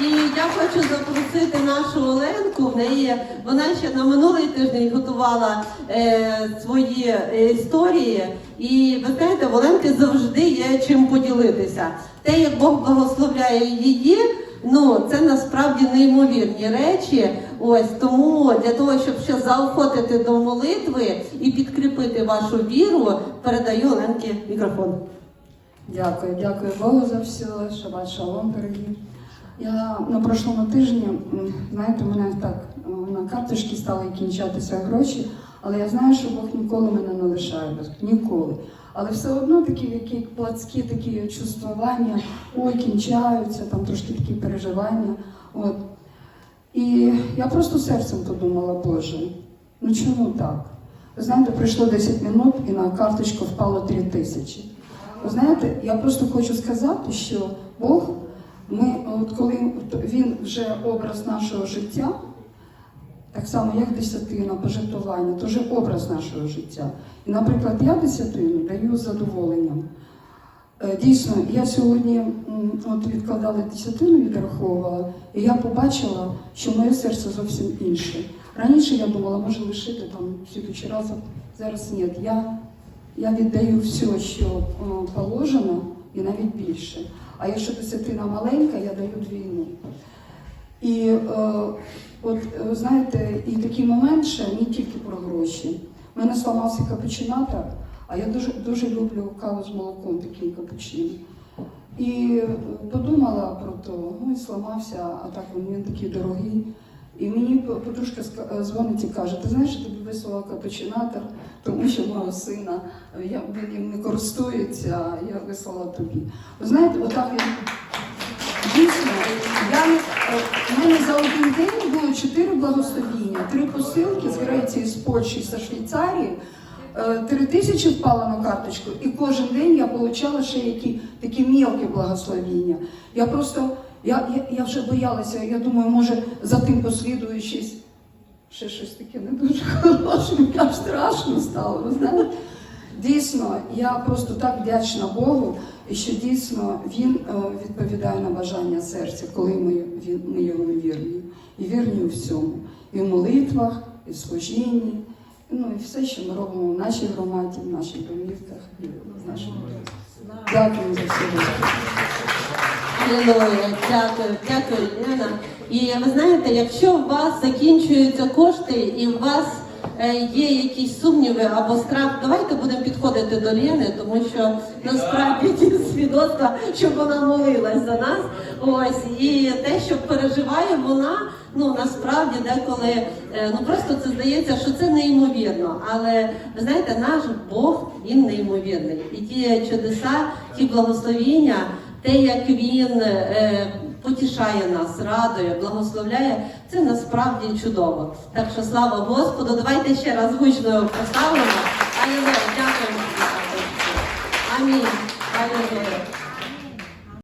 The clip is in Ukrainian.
І я хочу запросити нашу Оленку. В неї вона ще на минулий тиждень готувала е, свої е, історії. І ви знаєте, в Оленки завжди є чим поділитися. Те, як Бог благословляє її. Ну, це насправді неймовірні речі. Ось тому для того, щоб ще заохотити до молитви і підкріпити вашу віру, передаю Оленки мікрофон. Дякую, дякую Богу за все. Шабат шалом, дорогі. Я на прошлому тижні, знаєте, у мене так на карточці стали кінчатися гроші, але я знаю, що Бог ніколи мене не лишає ніколи. Але все одно такі які плацькі такі чувствування, ой, кінчаються, там трошки такі переживання. От. І я просто серцем подумала, Боже, ну чому так? Ви знаєте, пройшло 10 минут і на карточку впало 3 тисячі. Ви знаєте, я просто хочу сказати, що Бог, ми, от коли Він вже образ нашого життя, так само, як десятина, пожертвування, то вже образ нашого життя. І, наприклад, я десятину даю з задоволенням. Е, Дійсно, я сьогодні от відкладала десятину, відраховувала, і я побачила, що моє серце зовсім інше. Раніше я думала, може лишити там слідучий раз, зараз ні. Я, я віддаю все, що е, положено, і навіть більше. А якщо десятина маленька, я даю двійну. І е, от ви знаєте, і такий момент ще не тільки про гроші. У мене сламався капучинатор, а я дуже дуже люблю каву з молоком, такий капучин. І подумала про то, ну і сломався, а так він такий дорогий. І мені подружка е, дзвонить і каже, ти знаєш, я тобі вислала капучинатор, тому що мого сина е, я, він їм не користується, а я вислала тобі. Ви знаєте, отак я Дійсно, я, е, в мене за один день було чотири благословіння, три посилки з Греції, з Польщі, з Швейцарії. Три тисячі впало на карточку, і кожен день я отримала ще які такі мілкі благословіння. Я просто, я, я, я вже боялася, я думаю, може за тим послідує щось, ще щось таке не дуже хороше, мені аж страшно стало, ви знаєте. Дійсно, я просто так вдячна Богу, що дійсно Він е, відповідає на бажання серця, коли ми, ми йому вірні. І вірні у всьому. І в молитвах, і в служінні, ну і все, що ми робимо в нашій громаді, в наших домівках і в нашому. Дякую за все. Алілуя, дякую, дякую, Лена. І ви знаєте, якщо у вас закінчуються кошти і у вас е, є якісь сумніви або страх, давайте будемо підходити до Лени, тому що насправді ті свідоцтва, щоб вона молилась за нас. Ось і те, що переживає вона. Ну насправді деколи е, ну просто це здається, що це неймовірно. Але ви знаєте, наш Бог він неймовірний. І ті чудеса, ті благословіння, те, як він е, потішає нас, радує, благословляє, це насправді чудово. Так що слава Господу, давайте ще раз гучно поставимо. Алілуя, дякуємо. Амінь. Алілуя.